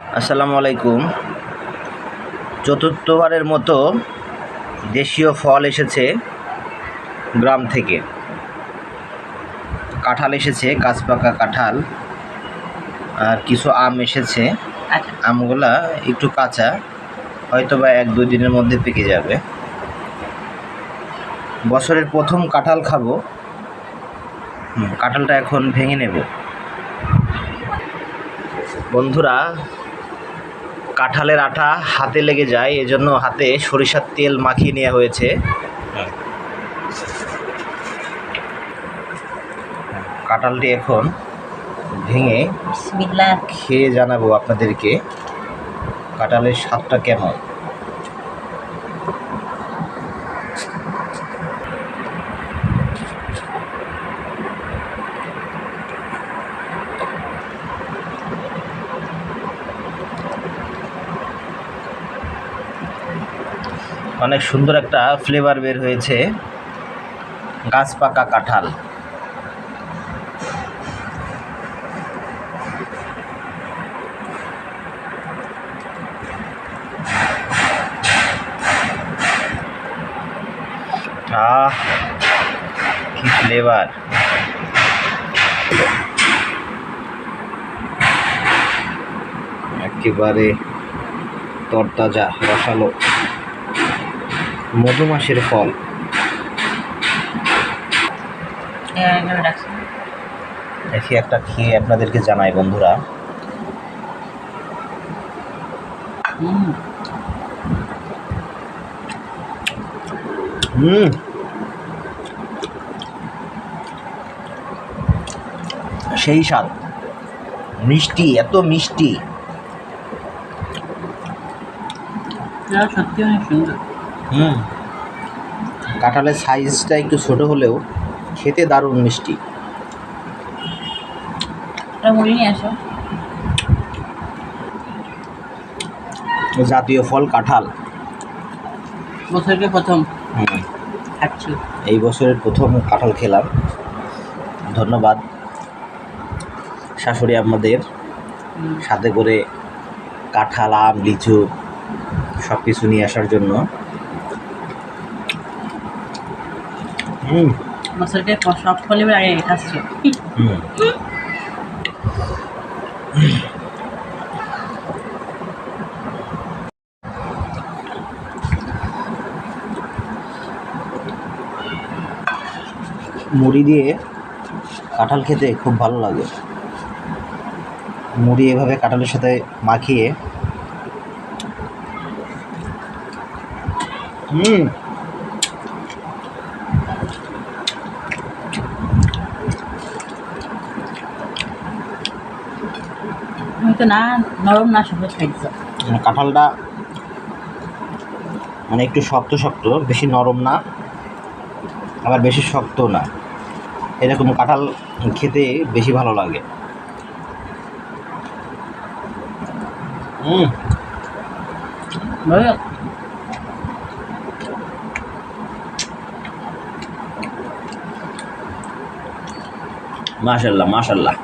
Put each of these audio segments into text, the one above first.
আসসালামু আলাইকুম। চতুর্থবারের মতো দেশীয় ফল এসেছে গ্রাম থেকে। কাঁঠাল এসেছে গাছ পাকা কাঁঠাল আর কিছু আম এসেছে। আচ্ছা। আমগুলা একটু কাঁচা হয়তো বা এক দুই দিনের মধ্যে পেকে যাবে। বছরের প্রথম কাঁঠাল খাব। কাঁঠালটা এখন ভেঙে নেব। বন্ধুরা কাঁঠালের আঠা হাতে লেগে যায় এজন্য হাতে সরিষার তেল মাখিয়ে নেওয়া হয়েছে। কাঁঠালটি এখন ভেঙে খেয়ে জানাব আপনাদেরকে কাঁঠালের স্বাদটা কেমন? অনেক সুন্দর একটা ফ্লেভার বের হয়েছে। গাছ পাকা কাঁঠাল। কি ফ্লেভার একেবারে তরতাজা রসালো। মধুমাসের ফল। দেখি একটা খেয়ে আপনাদেরকে জানাই বন্ধুরা। হুম। সেই স্বাদ। মিষ্টি এত মিষ্টি। সত্যি অনেক সুন্দর। হুম। কাঁঠালের সাইজটা একটু ছোট হলেও খেতে দারুণ মিষ্টি। জাতীয় ফল কাঁঠাল। বছরকে প্রথম। এই বছরের প্রথম কাঁঠাল খেলাম। ধন্যবাদ। শাশুড়ি আমাদের সাথে করে কাঁঠাল আম লিচু সব কিছু নিয়ে আসার জন্য প- সব ফলে আগে খাচ্ছি মুড়ি দিয়ে কাঁঠাল খেতে খুব ভালো লাগে। মুড়ি এভাবে কাঁঠালের সাথে মাখিয়ে হুম। তুমি তো না নরম না সবুজ খাইছো মানে কাঁঠালটা মানে একটু শক্ত শক্ত বেশি নরম না আবার বেশি শক্ত না। এরকম কাঁঠাল খেতে বেশি ভালো লাগে। হুম মাশাল্লাহ মাশাল্লাহ।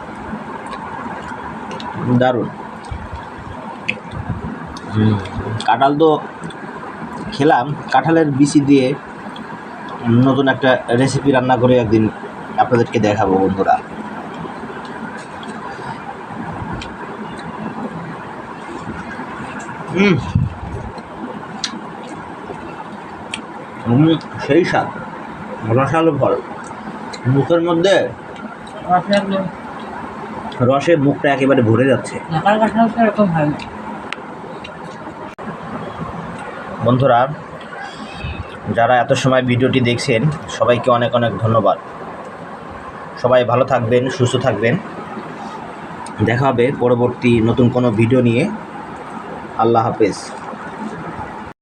দারুণ। কাঁঠাল তো খেলাম, কাঁঠালের বিচি দিয়ে নতুন একটা রেসিপি রান্না করে একদিন আপনাদেরকে দেখাবো বন্ধুরা। সেই স্বাদ রসালো ফল মুখের মধ্যে রসে মুখটা একেবারে ভরে যাচ্ছে। এরকম হয়? বন্ধুরা যারা এত সময় ভিডিওটি দেখছেন সবাইকে অনেক অনেক ধন্যবাদ। সবাই ভালো থাকবেন সুস্থ থাকবেন। দেখা হবে পরবর্তী নতুন কোনো ভিডিও নিয়ে। আল্লাহ হাফেজ।